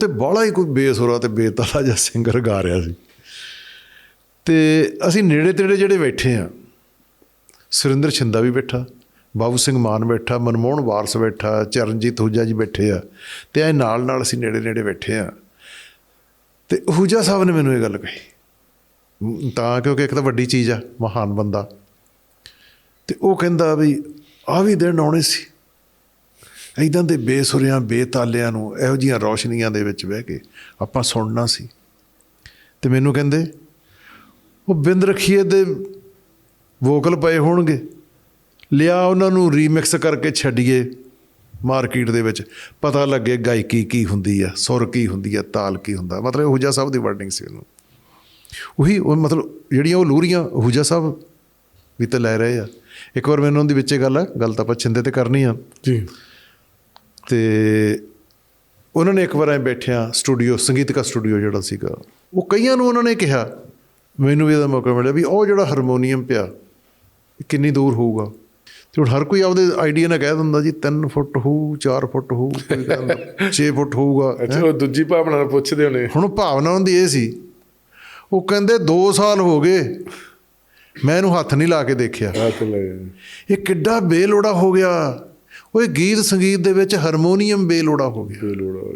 ਤੇ ਬਾਹਲਾ ਹੀ ਕੋਈ ਬੇਸੁਰਾ ਤੇ ਬੇਤਾਲਾ ਜਿਹਾ ਸਿੰਗਰ ਗਾ ਰਿਹਾ ਸੀ। ਤੇ ਅਸੀਂ ਨੇੜੇ ਤੇੜੇ ਜਿਹੜੇ ਬੈਠੇ ਆ ਸੁਰਿੰਦਰ ਛਿੰਦਾ ਵੀ ਬੈਠਾ, ਬਾਬੂ ਸਿੰਘ ਮਾਨ ਬੈਠਾ, ਮਨਮੋਹਨ ਵਾਰਸ ਬੈਠਾ, ਚਰਨਜੀਤ ਹੂਜਾ ਜੀ ਬੈਠੇ ਆ, ਤੇ ਐ ਨਾਲ ਨਾਲ ਅਸੀਂ ਨੇੜੇ ਨੇੜੇ ਬੈਠੇ ਆ ਤੇ ਹੂਜਾ ਸਾਹਿਬ ਨੇ ਮੈਨੂੰ ਇਹ ਗੱਲ ਕਹੀ। ਤਾਂ ਕਿਉਂਕਿ ਇੱਕ ਤਾਂ ਵੱਡੀ ਚੀਜ਼ ਆ, ਮਹਾਨ ਬੰਦਾ। ਤੇ ਉਹ ਕਹਿੰਦਾ ਵੀ ਆ ਵੀ ਦਿਨ ਆਉਣੇ ਸੀ। ਇਦਾਂ ਦੇ ਬੇਸੁਰਿਆਂ, ਬੇਤਾਲਿਆਂ ਨੂੰ ਇਹੋ ਜੀਆਂ ਰੌਸ਼ਨੀਆਂ ਦੇ ਵਿੱਚ ਬਹਿ ਕੇ ਆਪਾਂ ਸੁਣਨਾ ਸੀ। ਤੇ ਮੈਨੂੰ ਕਹਿੰਦੇ, ਉਹ ਬਿੰਦ ਰਖੀਏ ਦੇ ਵੋਕਲ ਪਏ ਹੋਣਗੇ। ਲਿਆ ਉਹਨਾਂ ਨੂੰ ਰੀਮਿਕਸ ਕਰਕੇ ਛੱਡੀਏ ਮਾਰਕੀਟ ਦੇ ਵਿੱਚ। ਪਤਾ ਲੱਗੇ ਗਾਇਕੀ ਕੀ ਹੁੰਦੀ ਆ, ਸੁਰ ਕੀ ਹੁੰਦੀ ਆ, ਤਾਲ ਕੀ ਹੁੰਦਾ। ਮਤਲਬ ਹੂਜਾ ਸਾਹਿਬ ਦੀ ਵਰਡਿੰਗ ਸੀ ਉਹਨੂੰ। ਉਹੀ ਉਹ ਮਤਲਬ ਜਿਹੜੀਆਂ ਉਹ ਲੂਰੀਆਂ, ਹੂਜਾ ਸਾਹਿਬ ਵੀ ਤਾਂ ਲੈ ਰਹੇ ਆ। ਇੱਕ ਵਾਰ ਮੈਨੂੰ ਉਹਦੀ ਵਿੱਚੇ ਗੱਲ ਆ, ਗੱਲ ਤਾਂ ਆਪਾਂ ਛਿੰਦੇ ਤੇ ਕਰਨੀ ਆ। ਜੀ। ਤੇ ਉਹਨਾਂ ਨੇ ਇੱਕ ਵਾਰ ਐ ਬੈਠਿਆ ਸਟੂਡੀਓ ਸੰਗੀਤਕਾ ਸਟੂਡੀਓ ਜਿਹੜਾ ਸੀਗਾ ਉਹ ਕਈਆਂ ਨੂੰ ਉਹਨਾਂ ਨੇ ਕਿਹਾ ਮੈਨੂੰ ਵੀ ਇਹਦਾ ਮੌਕਾ ਮਿਲਿਆ ਵੀ ਉਹ ਜਿਹੜਾ ਹਾਰਮੋਨੀਅਮ ਪਿਆ ਕਿੰਨੀ ਦੂਰ ਹੋਊਗਾ। ਤੇ ਹੁਣ ਹਰ ਕੋਈ ਆਪਦੇ ਆਈਡੀਆ ਨਾਲ ਕਹਿ ਦਿੰਦਾ ਜੀ 3 ਫੁੱਟ ਹੋਊ 4 ਫੁੱਟ ਹੋਊ ਕੋਈ ਕਹਿੰਦਾ 6 ਫੁੱਟ ਹੋਊਗਾ ਅੱਛਾ ਉਹ ਦੂਜੀ ਭਾਵਨਾ ਨਾਲ ਪੁੱਛਦੇ ਹੋਣੇ। ਹੁਣ ਭਾਵਨਾ ਉਹਦੀ ਇਹ ਸੀ ਉਹ ਕਹਿੰਦੇ 2 ਸਾਲ ਹੋ ਗਏ ਮੈਂ ਇਹਨੂੰ ਹੱਥ ਨਹੀਂ ਲਾ ਕੇ ਦੇਖਿਆ। ਹੱਥ ਇਹ ਕਿੱਡਾ ਬੇਲੋੜਾ ਹੋ ਗਿਆ। ਓਏ ਗੀਤ ਸੰਗੀਤ ਦੇ ਵਿੱਚ ਹਾਰਮੋਨੀਅਮ ਬੇਲੋੜਾ ਹੋ ਗਿਆ। ਲੋੜਾ